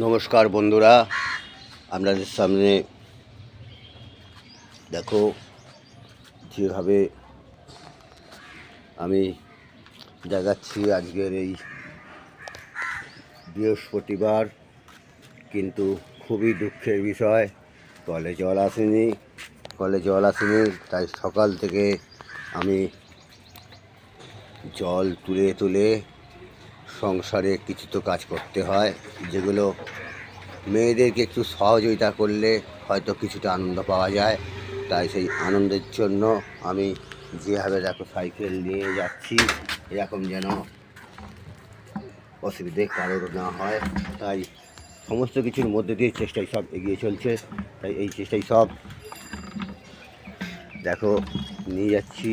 নমস্কার বন্ধুরা, আপনাদের সামনে দেখো যেভাবে আমি দেখাচ্ছি আজকের এই বৃহস্পতিবার, কিন্তু খুবই দুঃখের বিষয় কলে জল আসেনি কলে জল আসেনি, তাই সকাল থেকে আমি জল তুলে তুলে সংসারে কিছু তো কাজ করতে হয়, যেগুলো মেয়েদেরকে একটু সহযোগিতা করলে হয়তো কিছুটা আনন্দ পাওয়া যায়। তাই সেই আনন্দের জন্য আমি যেভাবে দেখো সাইকেল নিয়ে যাচ্ছি, এরকম যেন অসুবিধে কারোর না হয়। তাই সমস্ত কিছুর মধ্যে দিয়ে চেষ্টাই সব এগিয়ে চলছে। তাই এই চেষ্টাই সব। দেখো, নিয়ে যাচ্ছি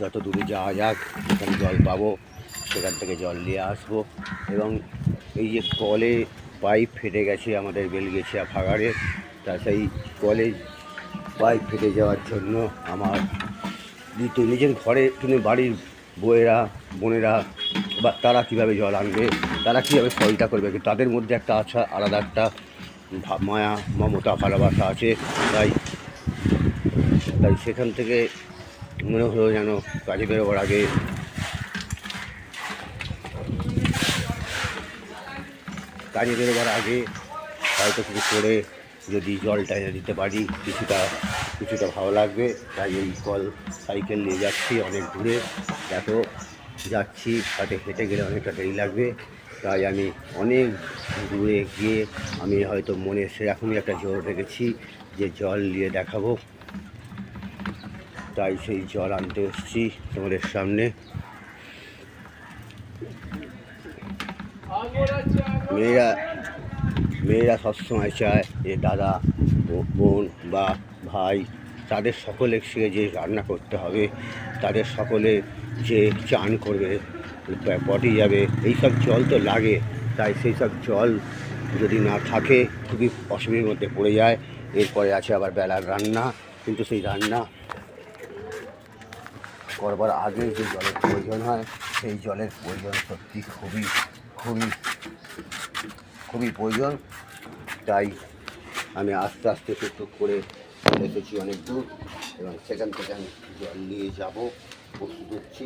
যত দূরে যাওয়া যাক, যেখানে জল পাবো। সেখান থেকে জল নিয়ে আসব। এবং এই যে কলে পাইপ ফেটে গেছে আমাদের বেলগেছিয়া ভাগাড়ে তা সেই কলে পাইপ ফেটে যাওয়ার জন্য আমার নিজের ঘরে কিন্তু বাড়ির বউয়েরা, বোনেরা বা তারা কীভাবে জল আনবে, তারা কীভাবে সহযোগিতা করবে তাদের মধ্যে একটা আচ্ছা আলাদা একটা মায়া, মমতা, ভালোবাসা আছে। তাই তাই সেখান থেকে মনে হলো যেন কাজে বেরোবার আগে কাজে বেরোবার আগে হয়তো কিছু করে যদি জলটা এনে দিতে পারি, কিছুটা কিছুটা ভালো লাগবে। তাই এই কল সাইকেল নিয়ে যাচ্ছি অনেক দূরে। দেখো, যাচ্ছি তাতে হেঁটে গেলে অনেকটা দেরি লাগবে। তাই আমি অনেক দূরে গিয়ে আমি হয়তো মনে সেরকমই একটা জোর রেখেছি যে জল নিয়ে দেখাবো। তাই সেই জল আনতে এসেছি তোমাদের সামনে। মেয়েরা মেয়েরা সবসময় চায় যে দাদা বোন বা ভাই, তাদের সকলের সঙ্গে যে রান্না করতে হবে, তাদের সকলে যে চান করবে পটি যাবে, এইসব জল তো লাগে। তাই সেই সব জল যদি না থাকে, খুবই অসুবিধার মধ্যে পড়ে যায়। এরপরে আছে আবার বেলার রান্না, কিন্তু সেই রান্না করবার আগে যে জলের প্রয়োজন হয়, সেই জলের প্রয়োজন সত্যি খুবই খুবই খুবই প্রয়োজন। তাই আমি আস্তে আস্তে টুকটুক করে এসেছি অনেক দূর এবং সেখান থেকে আমি জল নিয়ে যাব প্রস্তুত হচ্ছি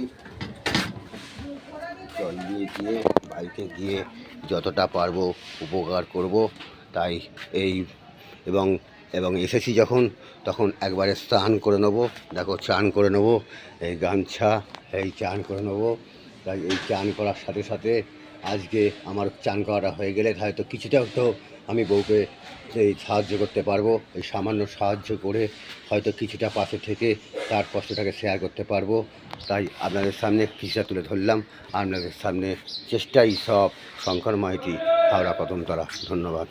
জল নিয়ে গিয়ে, বাড়িতে গিয়ে যতটা পারব উপকার করব। তাই এই এবং এবং এসেছি যখন, তখন একবারে স্নান করে নেব। দেখো, চান করে নেব, এই গামছা, এই চান করে নেব। তাই এই চান করার সাথে সাথে আজকে আমার চান করাটা হয়ে গেলে হয়তো কিছুটা তো আমি বউকে এই সাহায্য করতে পারব, এই সামান্য সাহায্য করে হয়তো কিছুটা পাশে থেকে তার কষ্টটাকে শেয়ার করতে পারব। তাই আপনাদের সামনে কিছুটা তুলে ধরলাম। আপনাদের সামনে চেষ্টাই সব শঙ্কর মাইতি, হাওড়া কদমতলা। ধন্যবাদ।